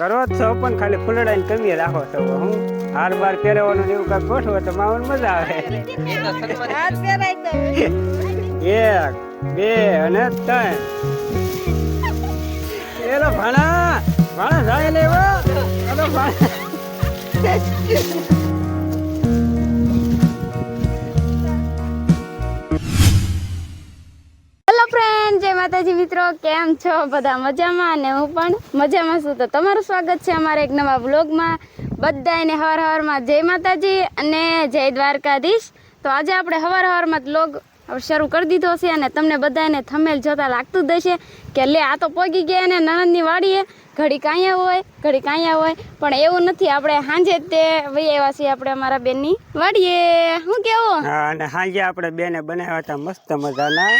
કરો જ છો પણ ખાલી ફૂલડાની કમી રાખો છો. હું હાર બાર પહેરવાનું એવું કાંઈક ગોઠવો તો માવન મજા આવે. એક બે અને ત્રણ. એલો ભાણા ભાણા જાય લેવો એલો ભાણા. માતાજી મિત્રો, કેમ છો? બધા મજામાં અને હું પણ મજામાં છું. તો તમારું સ્વાગત છે અમારા એક નવા વ્લોગમાં. બધાને હવાર હવારમાં જય માતાજી અને જય દ્વારકાધીશ. તો આજે આપણે હવાર હવારમાં વ્લોગ શરૂ કરી દીધો છે અને તમને બધાને થમેલ જોતા લાગતું જ હશે કે લે, આ તો પોગી ગયા ને નણંદની વાડીએ. ઘડી કાંયા હોય ઘડી કાંયા હોય. પણ એવું નથી, આપણે સાંજે જ તે વહી આવ્યા છીએ આપણે અમારા બેનની વાડીએ. શું કેવું? હા, અને સાંજે આપણે બેને બનાવ્યા હતા મસ્ત મજાના.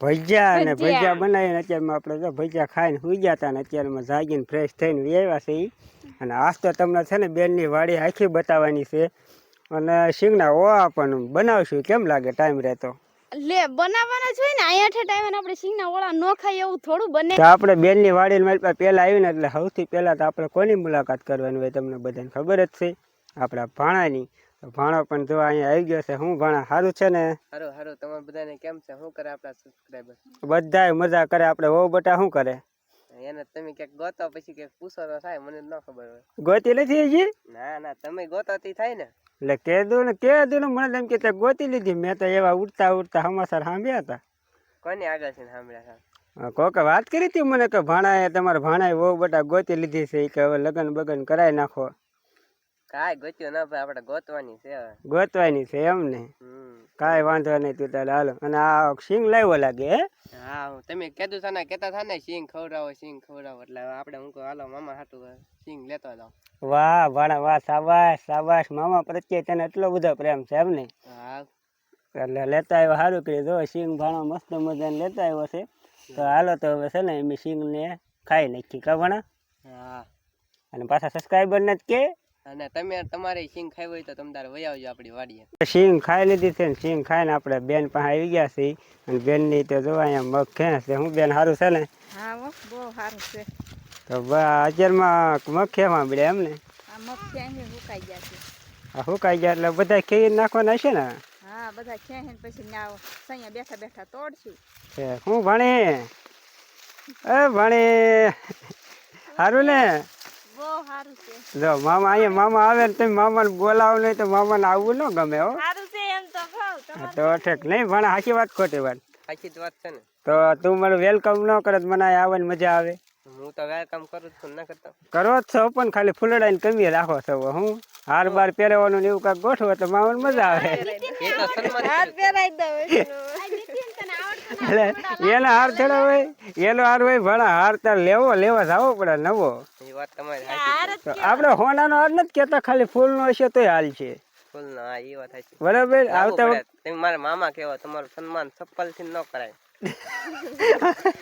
ભજીયા અને ભજીયા. બનાવીને અત્યારમાં આપણે જો ભજીયા ખાઈને સુઈ ગયા હતા ને અત્યારમાં જાગીને ફ્રેશ થઈને વ્યાવ્યા છે અને આજ તો તમને છે ને બેનની વાડી આખી બતાવવાની છે. અને સિંગના ઓવા પણ બનાવશું. કેમ લાગે ટાઈમ રહેતો? લે બનાવવાના જ હોય ને. અહીંયા ઠેઠ આવીને આપણે સિંગના ઓળા ન ખાઈ એવું થોડું બને. તો આપણે બેનની વાડી મારી પાસે પહેલા આવીને એટલે સૌથી પહેલા તો આપણે કોની મુલાકાત કરવાની હોય તમને બધાને ખબર જ છે. આપણા ભાણાની. તો ભાણો પણ જો અહીંયા આવી ગયો છે. હું ભાણા? સારું છે ને? હારું હારું. તમારે બધાને કેમ છે? શું કરે આપણા સબસ્ક્રાઈબર બધાય મજા કરે આપણે. વહુ બટા શું કરે? એને તમે ક્યાંક ગોતો પછી ક્યાંક પૂછો તો થાય. મને ન ખબર હોય. ગોતી લીધી હજી? ના ના. તમે ગોતાથી થાય ને. એટલે કીધું ને કીધું ને? મને એમ કે તે ગોતી લીધી. મેં તો એવા ઉડતા ઉડતા હમાસર સાંભળ્યા હતા. કોની આગળ છે સાંભળ્યા હતા? કોકે વાત કરી હતી મને કે ભાણાએ તમારા ભાણાએ વહુ બટા ગોતી લીધી છે. કે હવે લગ્ન બગન કરાવી નાખો. કાંઈ ગોત્યું ના ભાઈ આપણે ગોતવાની છે ગોતવાની છે એમ ને? કાંઈ વાંધો નહીં તું તારે હાલો. અને આ સિંગ લાવ્યો લાગે હે? હા તમે કીધું છે ને કહેતા હતા ને સિંગ ખવડાવો સિંગ ખવડાવો. એટલે આપણે હું કહું હાલો મામા હાટું સિંગ લેતો જાઉં. વાહ વાણા વાહ સાબાશ સાબાશ. મામા પ્રત્યે તને એટલો બધો પ્રેમ છે એમ ને? હા. એટલે લેતા આવ્યો સારું કરી જો સિંગ ભાણો મસ્ત મજાને લેતા આવ્યો છે. તો હાલો તો હવે છે ને એમ સિંગને ખાઈ નાખી કા ભાણા? હા. અને પાછા સબસ્ક્રાઈબર ને જ કે અને તમે તમારે સિંગ ખાઈ હોય તો તમે તારે વહી આવજો આપણી વાડીએ. સિંગ ખાઈ લીધી છે ને સિંગ ખાઈને આપણે બેન પાસે આવી ગયા છે અને બેનની તો જો અહીંયા મગ ખેંચ છે. હું બેન સારું છે ને? હા બહુ સારું છે. તો અત્યારમાં મગ ખેવા મળે એમ ને? આ મગ ખે સુકાઈ ગયા છે. આ સુકાઈ ગયા એટલે બધા ખેઈ નાખવાના છે ને? હા બધા ક્યાંય પછી અહીંયા બેઠા બેઠા તોડશું. છે. હું ભણે? એ ભણે. સારું ને? બહુ સારું છે. જો મામા અહીંયા મામા આવે ને તમે મામાને બોલાવો નહીં તો મામાને આવવું ન ગમે હો. સારું છે એમ તો કહું તો ઠેક. નહીં ભણે સાચી વાત ખોટી વાત. સાચી વાત છે ને. તો તું મને વેલકમ ન કરે મને આવે ને મજા આવે. હું તો વેલકમ કરું છું ના કરતો. કરો જ છો પણ ખાલી ફૂલડાની કમી રાખો છો હું. હાર બાર પહેરવાનું ને એવું કાંઈક ગોઠવો તો મામાને મજા આવે. એ તો સન્માન હાથ પહેરાઈ દઉં એટલે એનો હાર થોડો હોય એનો હાર હોય ભણા હાર તાર લેવો લેવા જવો પડે નવો. એ વાત તમારી આપણે હોનાનો હાર નથી કેતા ખાલી ફૂલનો હશે તોય હાલ છે. ફૂલ ના હા એ વાત સાચી. બરાબર? આવતા પડે. મારા મામા કેવો તમારું સન્માન ચપ્પલથી ન કરાય. વખત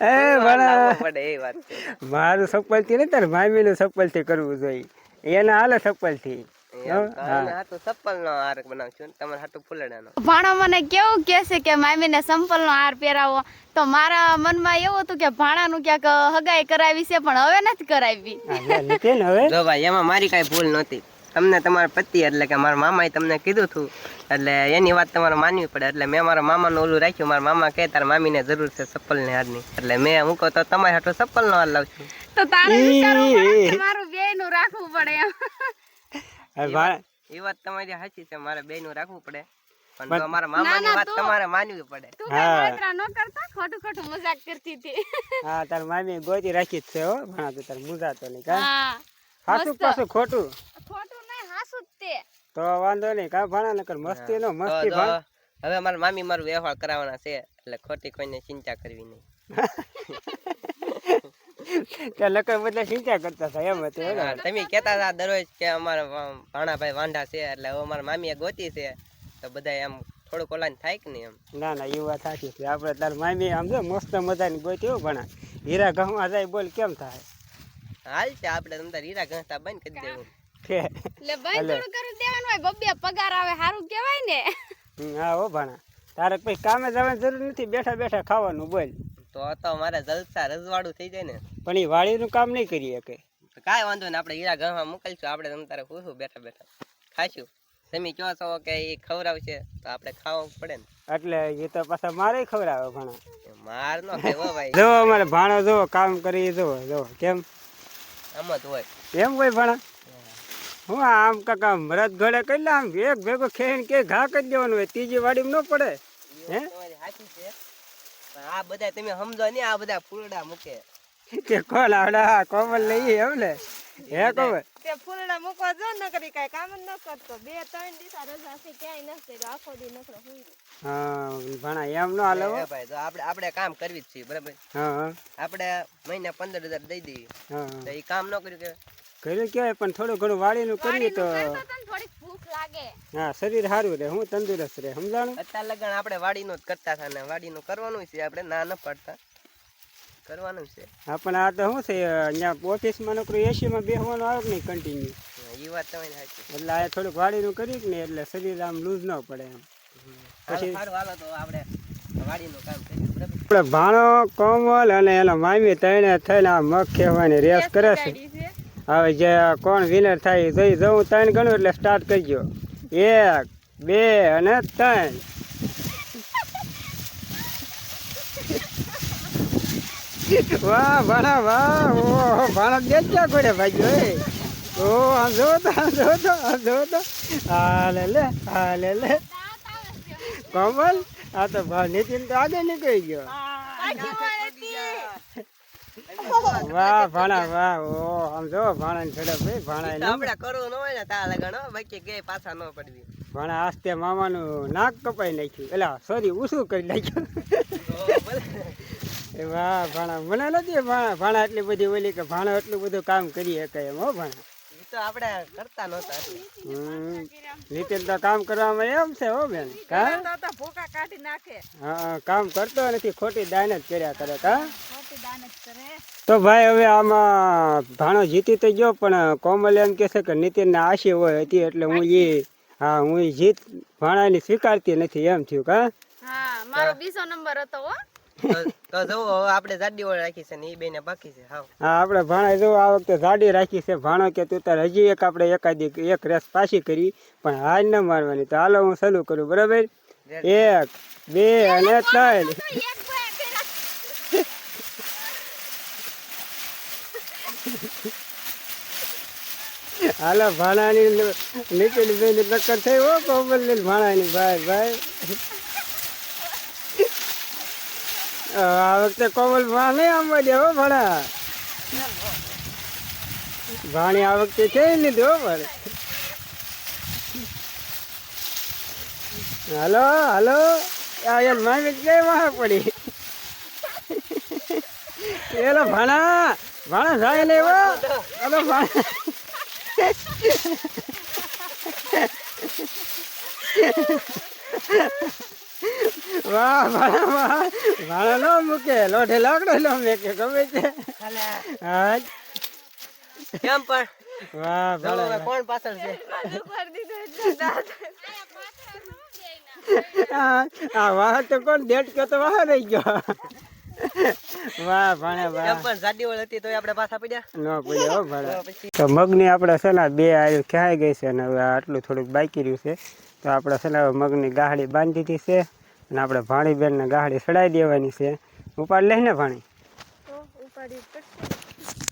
એ ભણા લાવવું પડે એ વાત છે. મારું સપ્પલથી નહીં તાર મામીનું સપ્પલથી કરવું જોઈએ. એને હાલે ચપ્પલ નો હાર ભાણો મને કેવું કે છે કે મામીને સંપલ નો હાર પહેરાવો? તો મારા મનમાં એવું હતું કે ભાણાનું ક્યાંક હગાઈ કરાવી છે પણ હવે નથી કરાવી. હા, લે, નીકળે ને હવે? જો ભાઈ એમાં મારી કઈ ભૂલ નહોતી. તમને તમારા પતિ એટલે કે મારા મામાએ તમને કીધું હતું. એટલે એની વાત તમારે માનવી પડે. એટલે મેં મારા મામાનું ઓલું રાખ્યું. મારા મામા કહે તારા મામીને જરૂર છે ચપ્પલની હારની. એટલે મેં હું કહું તો તમારે હાટુ સપલ નો હાર લાવશું. તો તારે મારું બે નું રાખવું પડે એમ. એ વાત તમારી સાચી છે મારે બે નું રાખવું પડે. પણ મારા મામાની વાત તમારે માનવી પડે. તું કઈ ન કરતા ખોટું ખોટું મજાક કરતી હતી. હા તાર મામી ગોતી રાખી જ છે હો. ભણા તો તાર મુજાતો નહીં કા? હા સાચું પાછું ખોટું. ખોટું નહીં હાસું તે. તો વાંધો નહીં કા ભણા? નકર મસ્તી નો મસ્તી ભણ હવે મારા મામી મારું વ્યવહાર કરાવવાના છે એટલે ખોટી કોઈને ચિંતા કરવી નહીં. ત્યાં બધા ચિંતા કરતા એમ હતું તમે કહેતા હતા દરરોજ કે અમારા ભાણાભાઈ વાંઢા છે એટલે અમારા મામીએ ગોતી છે તો બધા એમ થોડુંક ઓલાને થાય કે નહીં એમ? ના ના એ વાત સાચી છે. આપણે તાર મામી આમ જો મસ્ત મજાની ગોતી હો ભણા હીરા ઘઉંમાં જાય બોલ કેમ થાય? હાલ છે આપણે તમને હીરા ઘસતા બંધ કરી દેવું. એટલે બંધ થોડું કરી દેવાનું હોય બબ્બે પગાર આવે સારું કહેવાય ને. હા હો ભણા. તારે પછી કામે જવાની જરૂર નથી બેઠા બેઠા ખાવાનું બોલ. તો તો મારે જલસા રજવાડું થઈ જાય ને. પણ એ વાડીનું કામ નહીં કરીએ કે. કાંઈ વાંધો ને આપણે હીરા ઘરમાં મોકલશું. આપણે તમ તારે પૂછું બેઠા બેઠા. ખાશું. તમે કહો છો કે એ ખવડાવશે? તો આપણે ખાવું પડે ને. એટલે એ તો પાછા મારે ખવડાવે ભણા. માર નો કેવો ભાઈ. જો અમારે ભાણો જો કામ કરી જો જો. કેમ? આમ જ હોય. એમ હોય ભાણા. હું. આમ કાકા મરદ ઘોડે કરી લે આમ એક ભેગો ખેડ કે ઘા કરી દેવાનું હોય ત્રીજી વાડીમાં ન પડે. હે? સાચી છે. આ બધા તમે સમજો નહીં આ બધા ફૂલડા મૂકે. તે કોલ આવડે કોમલ લઈએ એમ ને. હે કોમલ? તે ફૂલડા મૂકવા જો ન કરી કાઈ કામ ન કરતો બે ત્રણ દિવસ રજા છે ક્યાંય ન કર્યો આખો દી નકરો હુઈ હા ભણા એમ ન હાલે હો. ભાઈ તો આપણે આપણે કામ કરવી જ છીએ બરાબર? હા હા. આપણે મહિને પંદર હજાર દઈ દઈએ. હા તો એ કામ ન કર્યું કે કર્યું કહેવાય પણ થોડું ઘણું વાડીનું કરીએ તો તો તને થોડીક ભૂખ લાગે. હા શરીર સારું રહે હું તંદુરસ્ત રહે સમજાણું? અત્યાર લગન આપણે વાડીનું જ કરતા હતા ને વાડીનું કરવાનું છે આપણે ના ન પડતા. કરવાનું છે. હા પણ આ તો શું છે અહીંયા ઓફિસમાં નોકરી એસીમાં બેસવાનું આવે નહીં કન્ટિન્યુ એ વાત તમારી સાચી. એટલે આ થોડુંક વાડીનું કરીએ ને એટલે શરીર આમ લૂઝ ન પડે એમ. પછી સારું હાલો તો આપણે વાડીનું કામ કરીએ આપણે ભાણો કોમલ અને એનો મામી તૈણે થઈને આ મગ ખેવાની રેસ કરે છે. હવે જે કોણ વિનર થાય જોઈ જવું ત્રણ ગણું એટલે સ્ટાર્ટ કરજો એક, બે અને ત્રણ. વાહ, ભાણા, વાહ. ઓહો, ભાણા ક્યાં કોડે ભાઈ ઓ આમ જો તો આમ તો આમ તો. હાલે લે હાલે લે. કોમલ, આ તો નીતિન તો આગળ નીકળી ગયો. વાહ ભાણા વાહ ઓ આમ જો ભાણા ને ઝડપ ભાઈ ભાણા તો આપણે કરવું ન હોય ને તા લગન હો બાકી કે પાછા ન પડવી. ભાણા આસ્તે મામાનું નાક કપાઈ નાખ્યું. એલા સોરી ઉસું કરી નાખ્યું. એ વાહ ભાણા મને નથી ભાણા. ભાણા એટલી બધી ઓલી કે ભાણો એટલું બધું કામ કરી શકે એમ હો ભાણા. તો આપણે કરતા નહોતા હમ. નીતિન તો કામ કરવામાં એમ છે હો બેન. ભૂકા કાઢી નાખે. હા કામ કરતો નથી ખોટી દાન જ કર્યા કરે કા તો ભાઈ હવે આમાં ભાણો જીતી તો ગયો પણ કોમલ એમ કે છે કે નીતિનને આશી હોય હતી એટલે હું એ હા હું એ જીત ભાણાની સ્વીકારતી નથી એમ થયું કા? હા મારો બીજો નંબર હતો હો. તો- જો આપણે જાડી ઓળ રાખી છે ને એ બેને બાકી છે હાવ. હા આપણે ભાણા જો આ વખતે જાડી રાખી છે. ભાણો કે તું તાર હજી એક આપણે એકાદી એક રેસ પાછી કરી પણ હાર ન મારવાની. તો હાલો હું સલું કરું બરાબર? એક બે અને ત્રણ. હાલો ભાણાની નીચેની બેની ટક્કર થઈ. હો કોમલ ભાણાની ભાઈ ભાઈ. આ વખતે કોમલ ભાણા નહીં આંબવા દે હો ભણા. ભાણી આ વખતે છે નહીં હો ભાડે હાલો હાલો. આ યાર કઈ વાહ પડી. એલો ભાણા ભાણા જાય લે હો. હાલો, ભાણા. વાહ ભાણા વાહ. ભાણા નો મૂકે લોઢે લાકડો નો મૂકે ગમે છે હા. કેમ પણ? વાહ ભાણા કોણ પાછળ છે? આ આ વાહ તો કોણ દેટ કે તો વાહ રહી ગયો. વાહ ભાણે વાહ. પણ ઓળ હતી તોય આપણે પાછા પડ્યા. ન પડ્યો હો ભાણા તો મગની આપણે છે ને બે આયુ ખેંચાઈ ગઈ છે હવે આટલું થોડુંક બાકી રહ્યું છે. તો આપણે છે ને મગની ગાહડી બાંધી દીધી છે. અને આપણે ભાણીબેનને ગાડી સડાઈ દેવાની છે. ઉપાડ લઈને ને ભાણી.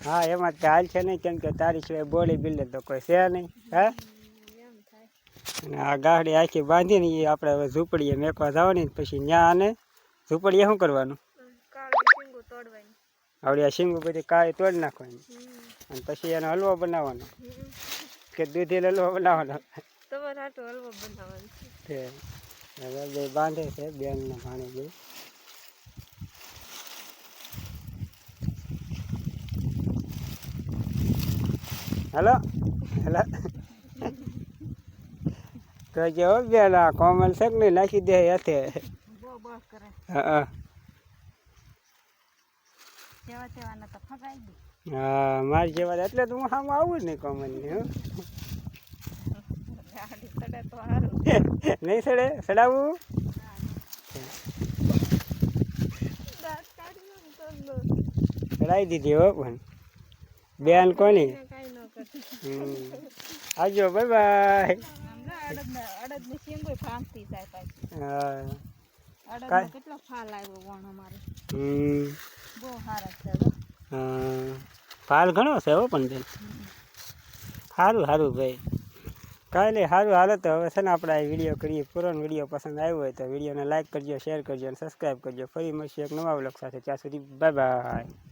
હા એમાં તો હાલ છે નહીં કેમ કે તારી સિવાય બોડી બિલ્ડર તો કોઈ છે નહીં હા? અને આ ગાડી આખી બાંધીને એ આપણે હવે ઝૂંપડીએ મેકવા જવાની પછી ન્યા અને ઝૂંપડીએ શું કરવાનું? આવડી આ શીંગું બધી કાળી તોડી નાખવાની. અને પછી એનો હલવો બનાવવાનો. કે દૂધી હલવો બનાવવાનો. તમારે હલવો બનાવવાનો હવે બે બાંધે છે બેન ને ભાણી બે હેલો? હેલો? તો હો બેન આ કોમલ છે કે નહીં? નાખી દે હાથે. હા હા. મારી જેવા એટલે તો હું સામે આવું જ નહીં કોમલની નહીં સડે સડાવું સડાવી દીધી હો, પણ બેન કોની. આવજો બાય બાય? કેટલો ફાલ આવ્યો વણ. બહુ સારા. ફાલ ઘણો છે હો પણ બેન સારું સારું ભાઈ કાંઈ નહીં, સારું હાલો તો હવે છે ને આપણે આ વીડિયો કરીએ. પૂરો વીડિયો પસંદ આવ્યો હોય તો વિડીયોને લાઇક કરજો શેર કરજો અને સબસ્ક્રાઈબ કરજો. ફરી મળશે એક નવા બ્લોગ સાથે. ત્યાં સુધી બાય બાય